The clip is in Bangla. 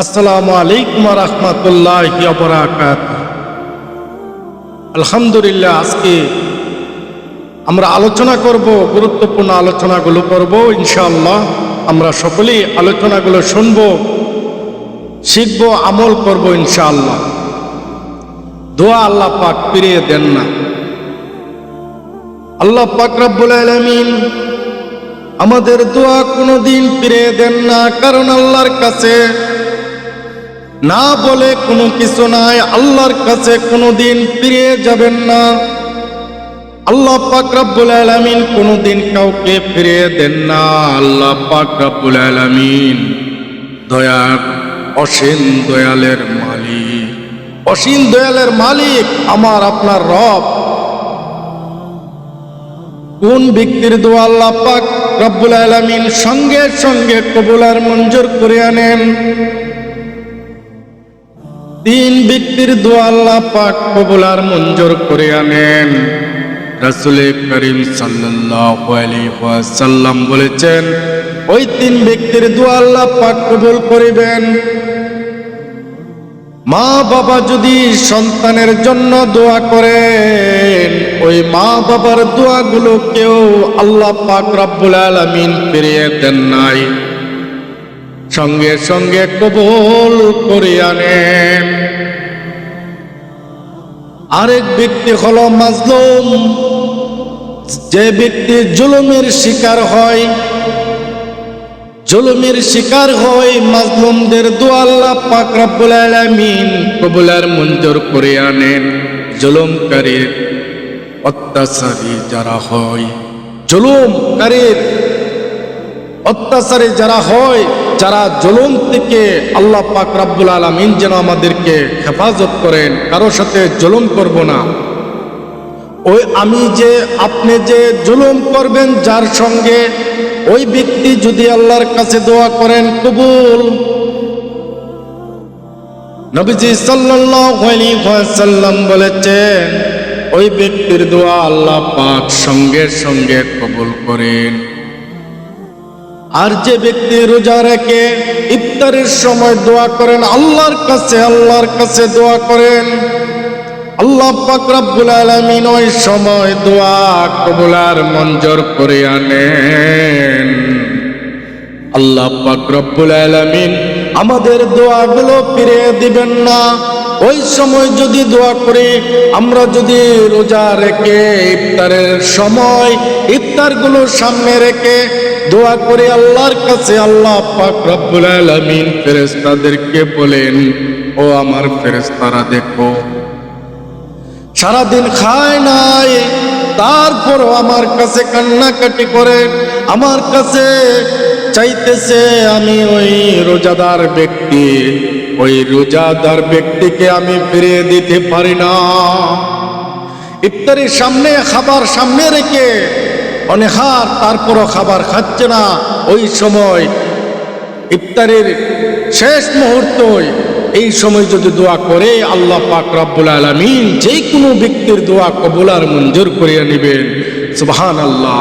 আসসালামু আলাইকুম রহমতুল্লাহ বরাকাত আলহামদুলিল্লাহ, আজকে আমরা আলোচনা করব, গুরুত্বপূর্ণ আলোচনাগুলো করব, ইনশাআল্লাহ। আমরা সকলেই আলোচনাগুলো শুনব, শিখব, আমল করব, ইনশাআল্লাহ। দোয়া আল্লাহ পাক ফিরিয়ে দেন না। আল্লাহ পাক রব্বুল আলামিন আমাদের দোয়া কোনোদিন ফিরিয়ে দেন না, কারণ আল্লাহর কাছে না বলে কোনো কিছু নাই, আল্লাহর কাছে কোনো দিন ফিরে যাবেন না। আল্লাহ পাক রব্বুল আলামিন কোনোদিন কাউকে ফিরে দেন না। আল্লাহ পাক রব্বুল আলামিন দয়া, অসীম দয়ালের মালিক। অসীম দয়ালের মালিক আমার আপনার রব। কোন ব্যক্তির দোয়া আল্লাহ পাক রব্বুল আলামিন সঙ্গে সঙ্গে কবুলার মঞ্জুর করে আনেন? তিন ব্যক্তির দোয়া আল্লাহ পাক কবুলার মঞ্জুর করে আনেন। রাসূল করিম আলাইহি বলেছেন, ওই তিন ব্যক্তির দোয়া আল্লাহ পাক কবুল করিবেন। মা বাবা যদি সন্তানের জন্য দোয়া করেন, ওই মা বাবার দোয়াগুলো কেউ আল্লাহ পাক রব্বুল আলামিন ফিরিয়ে দেন নাই। সঙ্গে সঙ্গে কবুল করে আনেন। আরেক ব্যক্তি হল মাজলুম, যে ব্যক্তি জুলুমের শিকার হয়। জুলুমের শিকার হয় মাজলুমদের দোয়াল্লা আল্লাহ পাক রব্বুল আলামিন কবুলার মঞ্জুর করে আনেন। জুলুমকারীর অত্যাচারী যারা হয় জুলুমকারীর অত্যাচারে যারা হয় যারা জুলুম থেকে আল্লাহ পাক রাব্বুল আলামিন যেন আমাদেরকে হেফাজত করেন, কারও সাথে জুলুম করব না। ওই আমি যে, আপনি যে জুলুম করবেন যার সঙ্গে ওই ব্যক্তি যদি আল্লাহর কাছে দোয়া করেন, কবুল। নবীজি ওয়াসাল্লাম বলেছেন, ওই ব্যক্তির দোয়া আল্লাহ পাক সঙ্গে সঙ্গে কবুল করেন। আর যে ব্যক্তি রোজা রেখে, ইফতারের সময় দোয়া করেন, আল্লাহর কাছে আল্লাহর কাছে দোয়া করেন, আল্লাহ পাক রব্বুল আলামিন ওই সময় দোয়া কবুলার মঞ্জুর করে আনেন। আল্লাহ পাক রব্বুল আলামিন আমাদের দোয়াগুলো ফিরিয়ে দিবেন না। ওই সময় যদি দোয়া করি, আমরা যদি রোজা রেখে ইফতারের সময় ইফতারগুলো সামনে রেখে দোয়া করে আল্লাহর কাছে আল্লাহ পাক রব্বুল আলামিন ফেরেশতাদেরকে বলেন, ও আমার ফেরেশতারা, দেখো, সারাদিন খায় নাই তারপরও আমার কাছে কান্নাকাটি করে, আমার কাছে চাইতেছে আমি ওই রোজাদার ব্যক্তি, ওই রোজাদার ব্যক্তিকে আমি ফিরিয়ে দিতে পারি না। ইফতারির সামনে, খাবার সামনে রেখে অনেহার তারপরও খাবার খাচ্ছে না। ওই সময় ইফতারের শেষ মুহূর্ত এই সময় যদি দোয়া করে, আল্লাহ পাক রব্বুল আলমিন যে কোনো ব্যক্তির দোয়া কবুলার মঞ্জুর করিয়া নেবেন। সুবহান আল্লাহ